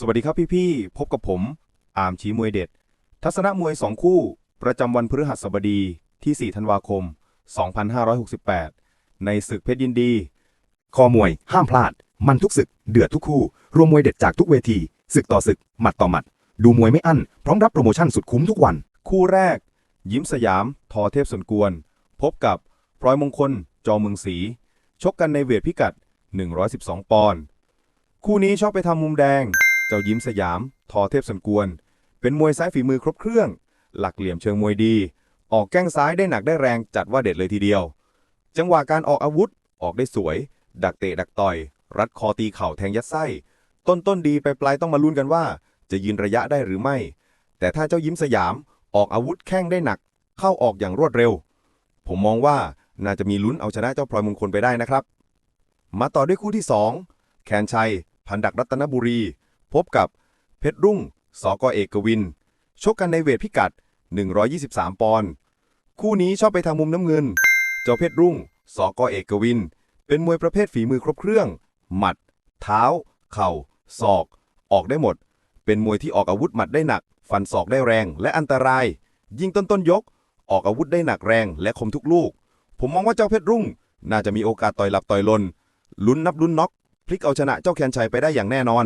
สวัสดีครับพี่ๆ พบกับผม อามชีมวยเด็ด ทัศนมวย 2 คู่ ประจำวันพฤหัสบดีที่ 4 ธันวาคม 2568 ในศึกเพชรยินดี คอมวยห้ามพลาด มันทุกศึก เดือดทุกคู่ รวมมวยเด็ดจากทุกเวที ศึกต่อศึก หมัดต่อหมัด ดูมวยไม่อั้น พร้อมรับโปรโมชั่นสุดคุ้มทุกวัน คู่แรก ยิ้มสยาม ทอเทพสนกวน พบกับพลอยมงคล จอเมืองศรี ชกกันในเวทพิกัด 112 ปอนด์ คู่นี้ชอบไปทำมุมแดง เจ้ายิ้มสยาม ทอเทพสนกวนเป็นมวยซ้ายฝีมือครบเครื่อง หลักเหลี่ยมเชิงมวยดี ออกแก้งซ้ายได้หนักได้แรงจัดว่าเด็ดเลยทีเดียว จังหวะการออกอาวุธออกได้สวย ดักเตะดักต่อย รัดคอตีเข่าแทงยัดไส้ ต้นต้นดีไปปลายต้องมาลุ้นกันว่า จะยืนระยะได้หรือไม่ แต่ถ้าเจ้ายิ้มสยามออกอาวุธแข้งได้หนัก เข้าออกอย่างรวดเร็ว ผมมองว่าน่าจะมีลุ้นเอาชนะเจ้าพลอยมงคลไปได้นะครับ มาต่อด้วยคู่ที่ 2 แคนชัย พันดักรัตนบุรี พบกับเพชรรุ่ง สกเอกวิน ชกกันในเวทพิกัด 123 ปอนด์คู่นี้ชอบไปทางมุมน้ำเงิน เจ้าเพชรรุ่ง สกเอกวิน เป็นมวยประเภทฝีมือครบเครื่อง หมัด เท้า เข่า ศอก ออกได้หมด เป็นมวยที่ออกอาวุธหมัดได้หนัก ฟันศอกได้แรง และอันตราย ยิงต้นต้นยก ออกอาวุธได้หนักแรงและคมทุกลูก ผมมองว่าเจ้าเพชรรุ่ง น่าจะมีโอกาสต่อยหลับต่อยลน ลุ้นนับลุ้นน็อกพลิกเอาชนะเจ้าแคนชัยไปได้อย่างแน่นอน